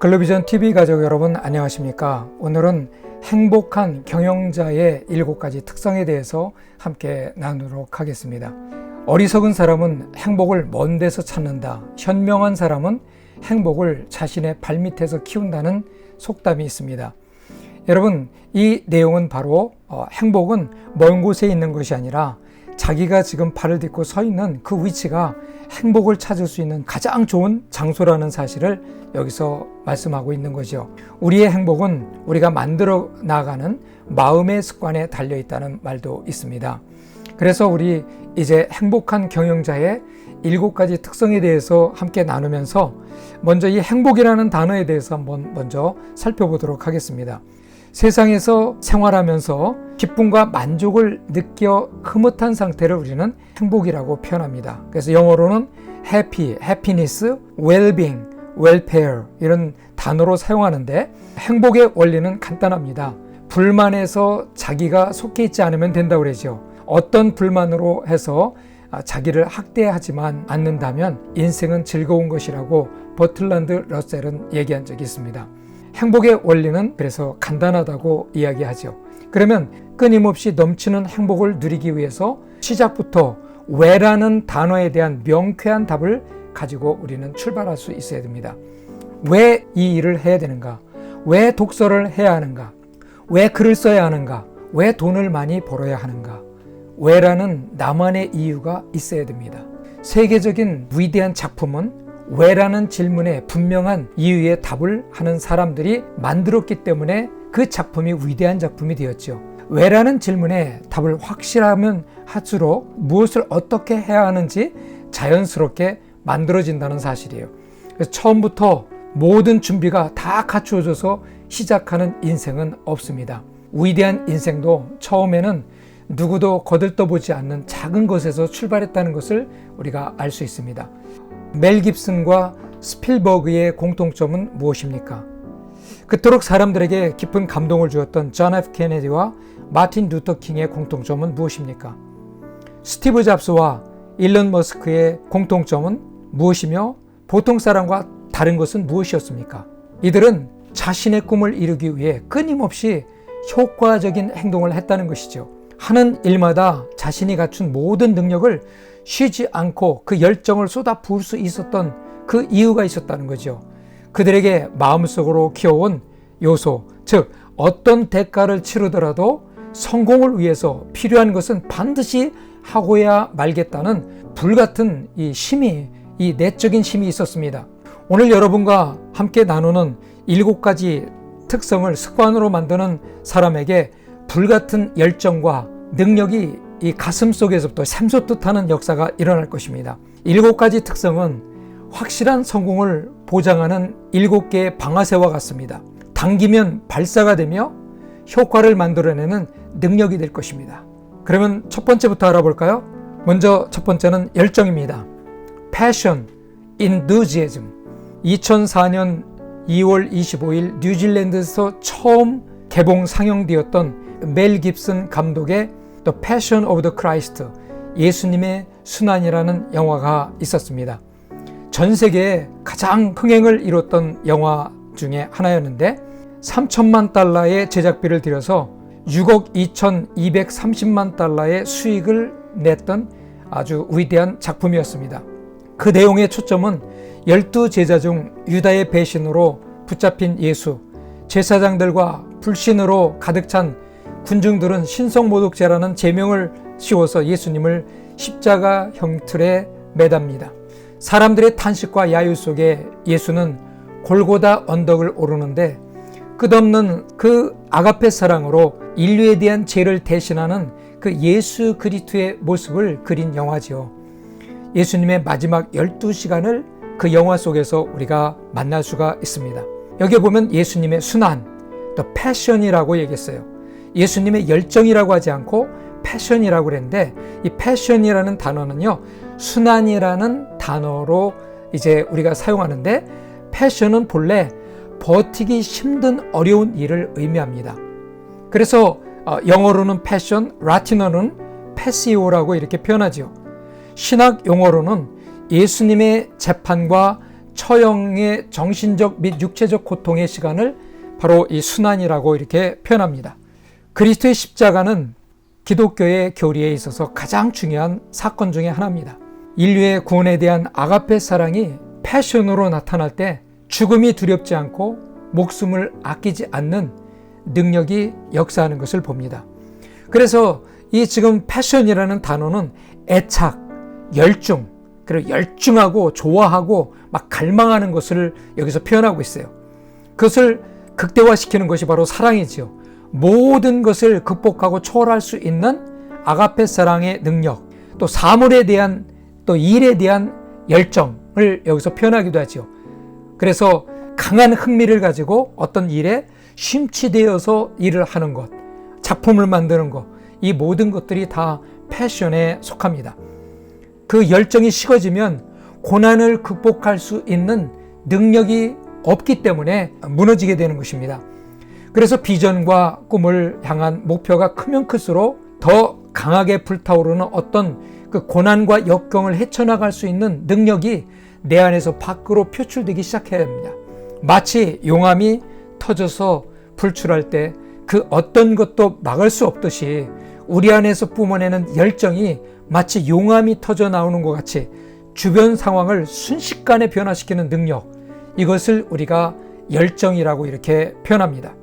글로비전 TV 가족 여러분 안녕하십니까? 오늘은 행복한 경영자의 일곱 가지 특성에 대해서 함께 나누도록 하겠습니다. 어리석은 사람은 행복을 먼 데서 찾는다. 현명한 사람은 행복을 자신의 발밑에서 키운다는 속담이 있습니다. 여러분, 이 내용은 바로 어, 행복은 먼 곳에 있는 것이 아니라 자기가 지금 발을 딛고 서 있는 그 위치가 행복을 찾을 수 있는 가장 좋은 장소라는 사실을 여기서 말씀하고 있는 거죠. 우리의 행복은 우리가 만들어 나가는 마음의 습관에 달려 있다는 말도 있습니다. 그래서 우리 이제 행복한 경영자의 일곱 가지 특성에 대해서 함께 나누면서 먼저 이 행복이라는 단어에 대해서 한번 먼저 살펴보도록 하겠습니다. 세상에서 생활하면서 기쁨과 만족을 느껴 흐뭇한 상태를 우리는 행복이라고 표현합니다. 그래서 영어로는 happy, happiness, well-being, welfare 이런 단어로 사용하는데 행복의 원리는 간단합니다. 불만에서 자기가 속해 있지 않으면 된다고 그러죠. 어떤 불만으로 해서 자기를 학대하지만 않는다면 인생은 즐거운 것이라고 버틀란드 러셀은 얘기한 적이 있습니다. 행복의 원리는 그래서 간단하다고 이야기하죠. 그러면 끊임없이 넘치는 행복을 누리기 위해서 시작부터 왜라는 단어에 대한 명쾌한 답을 가지고 우리는 출발할 수 있어야 됩니다. 왜 이 일을 해야 되는가? 왜 독서를 해야 하는가? 왜 글을 써야 하는가? 왜 돈을 많이 벌어야 하는가? 왜라는 나만의 이유가 있어야 됩니다. 세계적인 위대한 작품은 왜라는 질문에 분명한 이유의 답을 하는 사람들이 만들었기 때문에 그 작품이 위대한 작품이 되었죠. 왜라는 질문에 답을 확실하면 할수록 무엇을 어떻게 해야 하는지 자연스럽게 만들어진다는 사실이에요. 처음부터 모든 준비가 다 갖추어져서 시작하는 인생은 없습니다. 위대한 인생도 처음에는 누구도 거들떠보지 않는 작은 것에서 출발했다는 것을 우리가 알 수 있습니다. 멜 깁슨과 스필버그의 공통점은 무엇입니까? 그토록 사람들에게 깊은 감동을 주었던 존 F 케네디와 마틴 루터 킹의 공통점은 무엇입니까? 스티브 잡스와 일론 머스크의 공통점은 무엇이며 보통 사람과 다른 것은 무엇이었습니까? 이들은 자신의 꿈을 이루기 위해 끊임없이 효과적인 행동을 했다는 것이죠. 하는 일마다 자신이 갖춘 모든 능력을 쉬지 않고 그 열정을 쏟아 부을 수 있었던 그 이유가 있었다는 거죠. 그들에게 마음속으로 키워온 요소, 즉, 어떤 대가를 치르더라도 성공을 위해서 필요한 것은 반드시 하고야 말겠다는 불같은 이 힘이, 이 내적인 힘이 있었습니다. 오늘 여러분과 함께 나누는 일곱 가지 특성을 습관으로 만드는 사람에게 불같은 열정과 능력이 이 가슴 속에서부터 샘솟듯 하는 역사가 일어날 것입니다. 일곱 가지 특성은 확실한 성공을 보장하는 일곱 개의 방아쇠와 같습니다. 당기면 발사가 되며 효과를 만들어내는 능력이 될 것입니다. 그러면 첫 번째부터 알아볼까요? 먼저 첫 번째는 열정입니다. passion, enthusiasm. 2004년 2월 25일 뉴질랜드에서 처음 개봉 상영되었던 멜 깁슨 감독의 The Passion of the Christ, 예수님의 순환이라는 영화가 있었습니다. 전 세계에 가장 흥행을 이뤘던 영화 중에 하나였는데 3천만 달러의 제작비를 들여서 6억 2,230만 달러의 수익을 냈던 아주 위대한 작품이었습니다. 그 내용의 초점은 열두 제자 중 유다의 배신으로 붙잡힌 예수, 제사장들과 불신으로 가득 찬 군중들은 신성모독죄라는 제명을 씌워서 예수님을 십자가 형틀에 매답니다. 사람들의 탄식과 야유 속에 예수는 골고다 언덕을 오르는데 끝없는 그 아가페 사랑으로 인류에 대한 죄를 대신하는 그 예수 그리스도의 모습을 그린 영화지요. 예수님의 마지막 12시간을 그 영화 속에서 우리가 만날 수가 있습니다. 여기 보면 예수님의 순환, 또 패션이라고 얘기했어요. 예수님의 열정이라고 하지 않고 패션이라고 그랬는데 이 패션이라는 단어는요 순환이라는 단어로 이제 우리가 사용하는데 패션은 본래 버티기 힘든 어려운 일을 의미합니다. 그래서 어, 영어로는 패션, 라틴어는 패시오라고 이렇게 표현하지요. 신학 용어로는 예수님의 재판과 처형의 정신적 및 육체적 고통의 시간을 바로 이 순환이라고 이렇게 표현합니다. 그리스도의 십자가는 기독교의 교리에 있어서 가장 중요한 사건 중의 하나입니다. 인류의 구원에 대한 아가페 사랑이 패션으로 나타날 때 죽음이 두렵지 않고 목숨을 아끼지 않는 능력이 역사하는 것을 봅니다. 그래서 이 지금 패션이라는 단어는 애착, 열중, 그리고 열중하고 좋아하고 막 갈망하는 것을 여기서 표현하고 있어요. 그것을 극대화시키는 것이 바로 사랑이지요. 모든 것을 극복하고 초월할 수 있는 아가페 사랑의 능력, 또 사물에 대한 또 일에 대한 열정을 여기서 표현하기도 하지요. 그래서 강한 흥미를 가지고 어떤 일에 심취되어서 일을 하는 것, 작품을 만드는 것, 이 모든 것들이 다 패션에 속합니다. 그 열정이 식어지면 고난을 극복할 수 있는 능력이 없기 때문에 무너지게 되는 것입니다. 그래서 비전과 꿈을 향한 목표가 크면 클수록 더 강하게 불타오르는 어떤 그 고난과 역경을 헤쳐나갈 수 있는 능력이 내 안에서 밖으로 표출되기 시작해야 합니다. 마치 용암이 터져서 불출할 때 그 어떤 것도 막을 수 없듯이 우리 안에서 뿜어내는 열정이 마치 용암이 터져 나오는 것 같이 주변 상황을 순식간에 변화시키는 능력, 이것을 우리가 열정이라고 이렇게 표현합니다.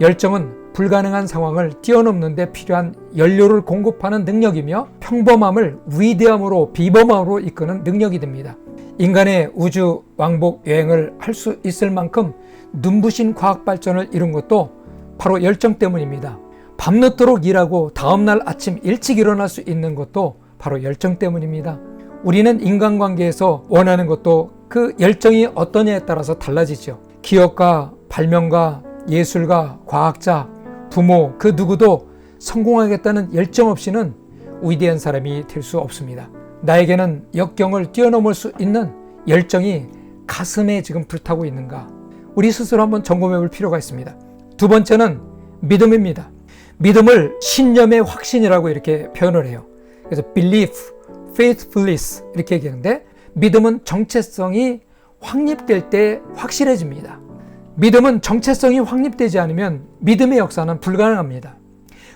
열정은 불가능한 상황을 뛰어넘는데 필요한 연료를 공급하는 능력이며 평범함을 위대함으로 비범함으로 이끄는 능력이 됩니다. 인간의 우주 왕복 여행을 할 수 있을 만큼 눈부신 과학 발전을 이룬 것도 바로 열정 때문입니다. 밤늦도록 일하고 다음날 아침 일찍 일어날 수 있는 것도 바로 열정 때문입니다. 우리는 인간관계에서 원하는 것도 그 열정이 어떠냐에 따라서 달라지죠. 기업가, 발명가, 예술가, 과학자, 부모, 그 누구도 성공하겠다는 열정 없이는 위대한 사람이 될 수 없습니다. 나에게는 역경을 뛰어넘을 수 있는 열정이 가슴에 지금 불타고 있는가? 우리 스스로 한번 점검해 볼 필요가 있습니다. 두 번째는 믿음입니다. 믿음을 신념의 확신이라고 이렇게 표현을 해요. 그래서 belief, faithfulness 이렇게 얘기하는데 믿음은 정체성이 확립될 때 확실해집니다. 믿음은 정체성이 확립되지 않으면 믿음의 역사는 불가능합니다.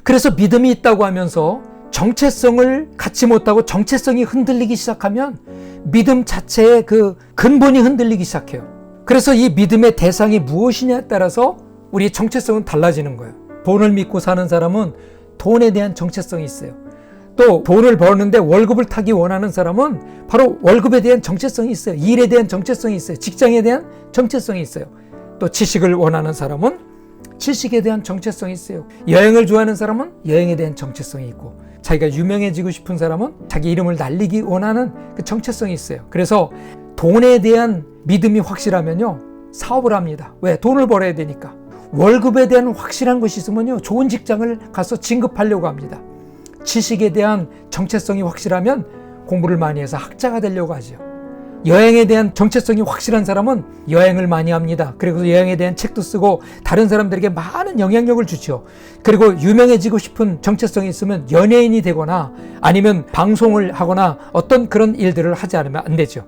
그래서 믿음이 있다고 하면서 정체성을 갖지 못하고 정체성이 흔들리기 시작하면 믿음 자체의 그 근본이 흔들리기 시작해요. 그래서 이 믿음의 대상이 무엇이냐에 따라서 우리 정체성은 달라지는 거예요. 돈을 믿고 사는 사람은 돈에 대한 정체성이 있어요. 또 돈을 버는데 월급을 타기 원하는 사람은 바로 월급에 대한 정체성이 있어요. 일에 대한 정체성이 있어요. 직장에 대한 정체성이 있어요. 또 지식을 원하는 사람은 지식에 대한 정체성이 있어요. 여행을 좋아하는 사람은 여행에 대한 정체성이 있고 자기가 유명해지고 싶은 사람은 자기 이름을 날리기 원하는 그 정체성이 있어요. 그래서 돈에 대한 믿음이 확실하면요. 사업을 합니다. 왜? 돈을 벌어야 되니까. 월급에 대한 확실한 것이 있으면요. 좋은 직장을 가서 진급하려고 합니다. 지식에 대한 정체성이 확실하면 공부를 많이 해서 학자가 되려고 하죠. 여행에 대한 정체성이 확실한 사람은 여행을 많이 합니다. 그리고 여행에 대한 책도 쓰고 다른 사람들에게 많은 영향력을 주죠. 그리고 유명해지고 싶은 정체성이 있으면 연예인이 되거나 아니면 방송을 하거나 어떤 그런 일들을 하지 않으면 안 되죠.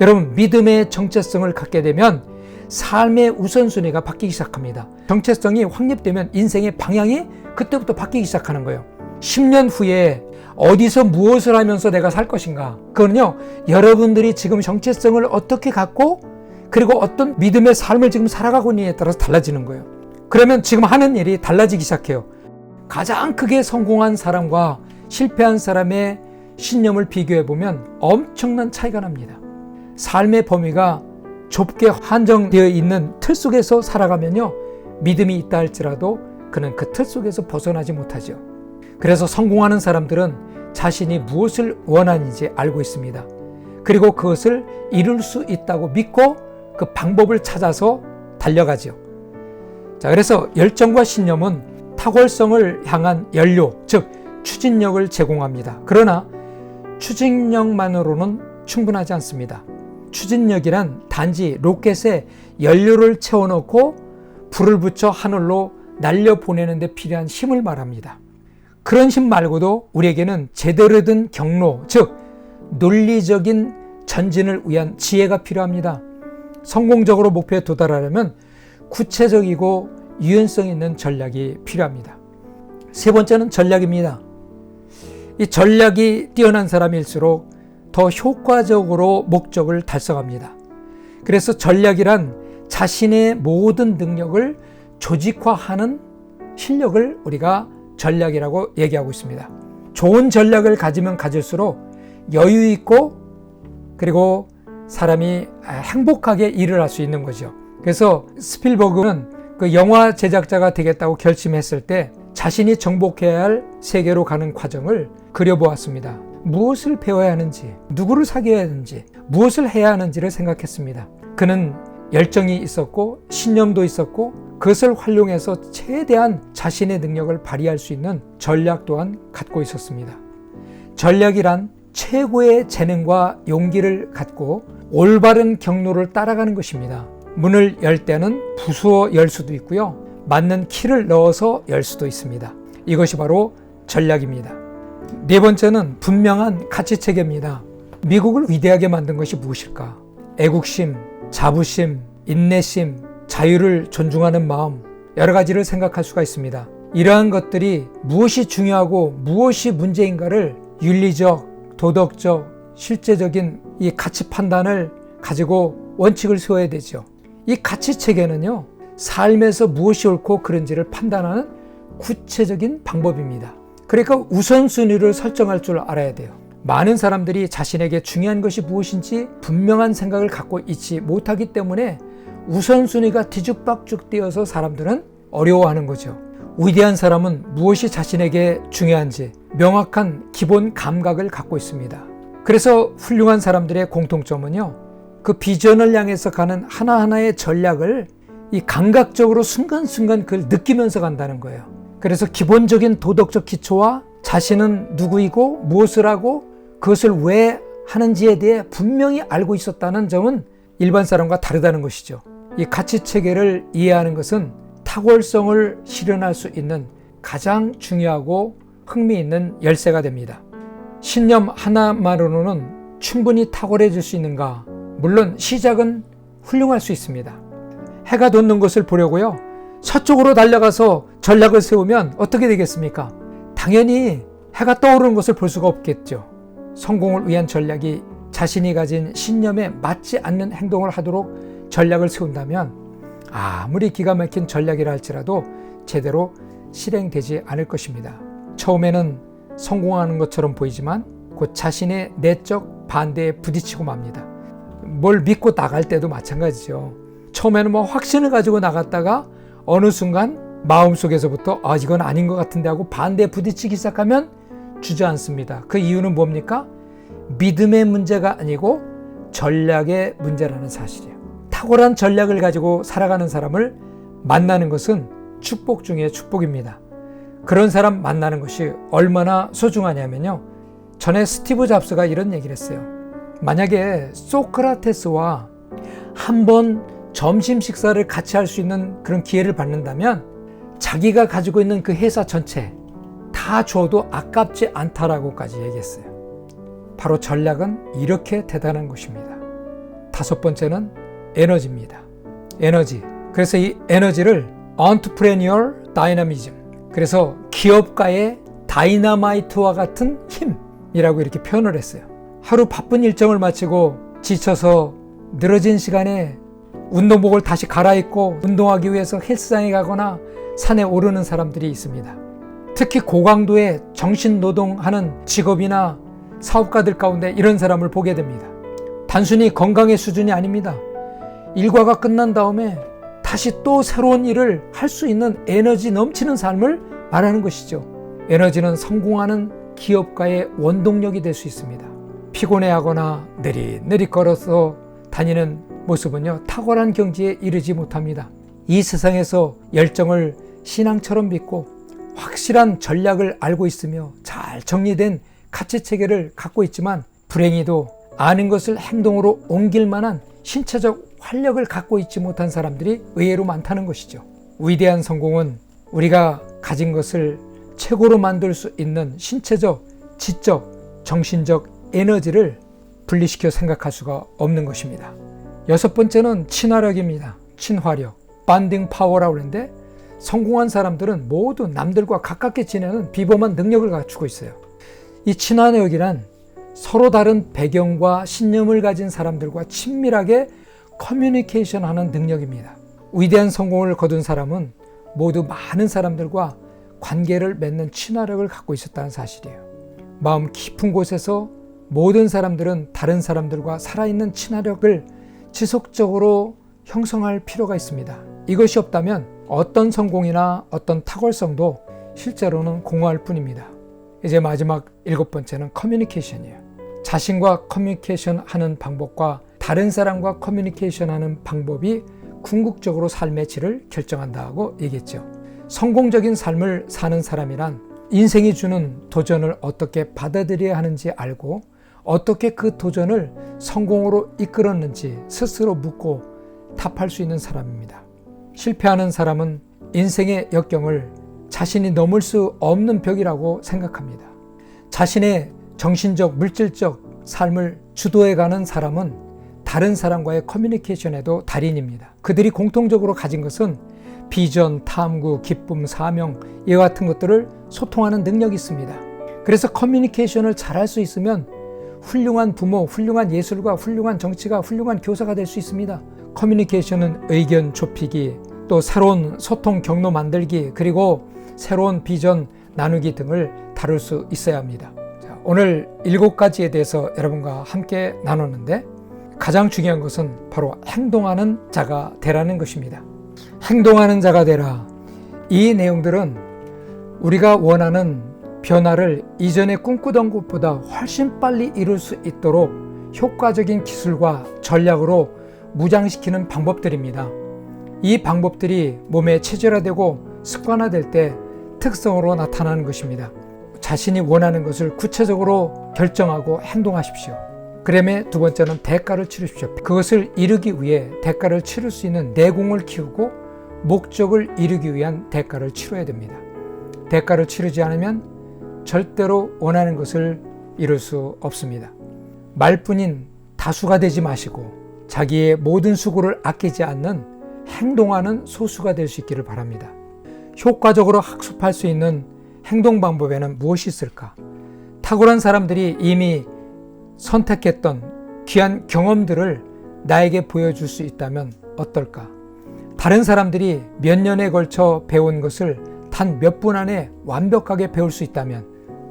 여러분, 믿음의 정체성을 갖게 되면 삶의 우선순위가 바뀌기 시작합니다. 정체성이 확립되면 인생의 방향이 그때부터 바뀌기 시작하는 거예요. 10년 후에 어디서 무엇을 하면서 내가 살 것인가. 그건요, 여러분들이 지금 정체성을 어떻게 갖고 그리고 어떤 믿음의 삶을 지금 살아가고 있느냐에 따라서 달라지는 거예요. 그러면 지금 하는 일이 달라지기 시작해요. 가장 크게 성공한 사람과 실패한 사람의 신념을 비교해 보면 엄청난 차이가 납니다. 삶의 범위가 좁게 한정되어 있는 틀 속에서 살아가면요. 믿음이 있다 할지라도 그는 그 틀 속에서 벗어나지 못하죠. 그래서 성공하는 사람들은 자신이 무엇을 원하는지 알고 있습니다. 그리고 그것을 이룰 수 있다고 믿고 그 방법을 찾아서 달려가죠. 자, 그래서 열정과 신념은 탁월성을 향한 연료, 즉, 추진력을 제공합니다. 그러나 추진력만으로는 충분하지 않습니다. 추진력이란 단지 로켓에 연료를 채워놓고 불을 붙여 하늘로 날려 보내는 데 필요한 힘을 말합니다. 그런 힘 말고도 우리에게는 제대로 된 경로, 즉 논리적인 전진을 위한 지혜가 필요합니다. 성공적으로 목표에 도달하려면 구체적이고 유연성 있는 전략이 필요합니다. 세 번째는 전략입니다. 이 전략이 뛰어난 사람일수록 더 효과적으로 목적을 달성합니다. 그래서 전략이란 자신의 모든 능력을 조직화하는 실력을 우리가 전략이라고 얘기하고 있습니다. 좋은 전략을 가지면 가질수록 여유 있고 그리고 사람이 행복하게 일을 할 수 있는 거죠. 그래서 스필버그는 그 영화 제작자가 되겠다고 결심했을 때 자신이 정복해야 할 세계로 가는 과정을 그려보았습니다. 무엇을 배워야 하는지, 누구를 사귀어야 하는지, 무엇을 해야 하는지를 생각했습니다. 그는 열정이 있었고, 신념도 있었고, 그것을 활용해서 최대한 자신의 능력을 발휘할 수 있는 전략 또한 갖고 있었습니다. 전략이란 최고의 재능과 용기를 갖고 올바른 경로를 따라가는 것입니다. 문을 열 때는 부수어 열 수도 있고요. 맞는 키를 넣어서 열 수도 있습니다. 이것이 바로 전략입니다. 네 번째는 분명한 가치 체계입니다. 미국을 위대하게 만든 것이 무엇일까? 애국심, 자부심, 인내심, 자유를 존중하는 마음, 여러 가지를 생각할 수가 있습니다. 이러한 것들이 무엇이 중요하고 무엇이 문제인가를 윤리적, 도덕적, 실제적인 이 가치 판단을 가지고 원칙을 세워야 되죠. 이 가치 체계는요, 삶에서 무엇이 옳고 그른지를 판단하는 구체적인 방법입니다. 그러니까 우선순위를 설정할 줄 알아야 돼요. 많은 사람들이 자신에게 중요한 것이 무엇인지 분명한 생각을 갖고 있지 못하기 때문에 우선순위가 뒤죽박죽 되어서 사람들은 어려워하는 거죠. 위대한 사람은 무엇이 자신에게 중요한지 명확한 기본 감각을 갖고 있습니다. 그래서 훌륭한 사람들의 공통점은요, 그 비전을 향해서 가는 하나하나의 전략을 이 감각적으로 순간순간 그걸 느끼면서 간다는 거예요. 그래서 기본적인 도덕적 기초와 자신은 누구이고 무엇을 하고 그것을 왜 하는지에 대해 분명히 알고 있었다는 점은 일반 사람과 다르다는 것이죠. 이 가치 체계를 이해하는 것은 탁월성을 실현할 수 있는 가장 중요하고 흥미있는 열쇠가 됩니다. 신념 하나만으로는 충분히 탁월해질 수 있는가? 물론 시작은 훌륭할 수 있습니다. 해가 돋는 것을 보려고요. 서쪽으로 달려가서 전략을 세우면 어떻게 되겠습니까? 당연히 해가 떠오르는 것을 볼 수가 없겠죠. 성공을 위한 전략이 자신이 가진 신념에 맞지 않는 행동을 하도록 전략을 세운다면 아무리 기가 막힌 전략이라 할지라도 제대로 실행되지 않을 것입니다. 처음에는 성공하는 것처럼 보이지만 곧 자신의 내적 반대에 부딪히고 맙니다. 뭘 믿고 나갈 때도 마찬가지죠. 처음에는 뭐 확신을 가지고 나갔다가 어느 순간 마음속에서부터 아 이건 아닌 것 같은데 하고 반대에 부딪히기 시작하면 주저앉습니다. 그 이유는 뭡니까? 믿음의 문제가 아니고 전략의 문제라는 사실이에요. 탁월한 전략을 가지고 살아가는 사람을 만나는 것은 축복 중에 축복입니다. 그런 사람 만나는 것이 얼마나 소중하냐면요. 전에 스티브 잡스가 이런 얘기를 했어요. 만약에 소크라테스와 한번 점심 식사를 같이 할 수 있는 그런 기회를 받는다면 자기가 가지고 있는 그 회사 전체 다 줘도 아깝지 않다라고까지 얘기했어요. 바로 전략은 이렇게 대단한 것입니다. 다섯 번째는 에너지입니다. 에너지. 그래서 이 에너지를 entrepreneur dynamism. 그래서 기업가의 다이나마이트와 같은 힘이라고 이렇게 표현을 했어요. 하루 바쁜 일정을 마치고 지쳐서 늘어진 시간에 운동복을 다시 갈아입고 운동하기 위해서 헬스장에 가거나 산에 오르는 사람들이 있습니다. 특히 고강도의 정신 노동하는 직업이나 사업가들 가운데 이런 사람을 보게 됩니다. 단순히 건강의 수준이 아닙니다. 일과가 끝난 다음에 다시 또 새로운 일을 할 수 있는 에너지 넘치는 삶을 말하는 것이죠. 에너지는 성공하는 기업가의 원동력이 될 수 있습니다. 피곤해하거나 느릿느릿 걸어서 다니는 모습은요, 탁월한 경지에 이르지 못합니다. 이 세상에서 열정을 신앙처럼 믿고 확실한 전략을 알고 있으며 잘 정리된 가치 체계를 갖고 있지만 불행히도 아는 것을 행동으로 옮길 만한 신체적 활력을 갖고 있지 못한 사람들이 의외로 많다는 것이죠. 위대한 성공은 우리가 가진 것을 최고로 만들 수 있는 신체적, 지적, 정신적 에너지를 분리시켜 생각할 수가 없는 것입니다. 여섯 번째는 친화력입니다. 친화력. 반딩 파워라고 하는데 성공한 사람들은 모두 남들과 가깝게 지내는 비범한 능력을 갖추고 있어요. 이 친화력이란 서로 다른 배경과 신념을 가진 사람들과 친밀하게 커뮤니케이션 하는 능력입니다. 위대한 성공을 거둔 사람은 모두 많은 사람들과 관계를 맺는 친화력을 갖고 있었다는 사실이에요. 마음 깊은 곳에서 모든 사람들은 다른 사람들과 살아있는 친화력을 지속적으로 형성할 필요가 있습니다. 이것이 없다면 어떤 성공이나 어떤 탁월성도 실제로는 공허할 뿐입니다. 이제 마지막 일곱 번째는 커뮤니케이션이에요. 자신과 커뮤니케이션 하는 방법과 다른 사람과 커뮤니케이션 하는 방법이 궁극적으로 삶의 질을 결정한다고 얘기했죠. 성공적인 삶을 사는 사람이란 인생이 주는 도전을 어떻게 받아들여야 하는지 알고 어떻게 그 도전을 성공으로 이끌었는지 스스로 묻고 답할 수 있는 사람입니다. 실패하는 사람은 인생의 역경을 자신이 넘을 수 없는 벽이라고 생각합니다. 자신의 정신적, 물질적 삶을 주도해가는 사람은 다른 사람과의 커뮤니케이션에도 달인입니다. 그들이 공통적으로 가진 것은 비전, 탐구, 기쁨, 사명, 이와 같은 것들을 소통하는 능력이 있습니다. 그래서 커뮤니케이션을 잘할 수 있으면 훌륭한 부모, 훌륭한 예술가, 훌륭한 정치가, 훌륭한 교사가 될 수 있습니다. 커뮤니케이션은 의견 좁히기, 또 새로운 소통 경로 만들기, 그리고 새로운 비전 나누기 등을 다룰 수 있어야 합니다. 자, 오늘 일곱 가지에 대해서 여러분과 함께 나눴는데 가장 중요한 것은 바로 행동하는 자가 되라는 것입니다. 행동하는 자가 되라. 이 내용들은 우리가 원하는 변화를 이전에 꿈꾸던 것보다 훨씬 빨리 이룰 수 있도록 효과적인 기술과 전략으로 무장시키는 방법들입니다. 이 방법들이 몸에 체질화되고 습관화될 때 특성으로 나타나는 것입니다. 자신이 원하는 것을 구체적으로 결정하고 행동하십시오. 그다음에 두 번째는 대가를 치르십시오. 그것을 이루기 위해 대가를 치를 수 있는 내공을 키우고 목적을 이루기 위한 대가를 치러야 됩니다. 대가를 치르지 않으면 절대로 원하는 것을 이룰 수 없습니다. 말뿐인 다수가 되지 마시고 자기의 모든 수고를 아끼지 않는 행동하는 소수가 될 수 있기를 바랍니다. 효과적으로 학습할 수 있는 행동 방법에는 무엇이 있을까? 탁월한 사람들이 이미 선택했던 귀한 경험들을 나에게 보여줄 수 있다면 어떨까? 다른 사람들이 몇 년에 걸쳐 배운 것을 단 몇 분 안에 완벽하게 배울 수 있다면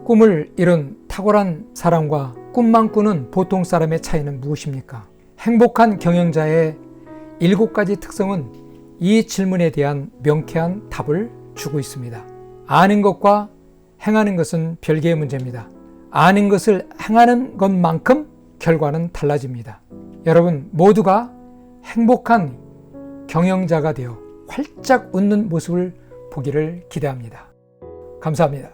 꿈을 이룬 탁월한 사람과 꿈만 꾸는 보통 사람의 차이는 무엇입니까? 행복한 경영자의 일곱 가지 특성은 이 질문에 대한 명쾌한 답을 주고 있습니다. 아는 것과 행하는 것은 별개의 문제입니다. 아는 것을 행하는 것만큼 결과는 달라집니다. 여러분 모두가 행복한 경영자가 되어 활짝 웃는 모습을 보기를 기대합니다. 감사합니다.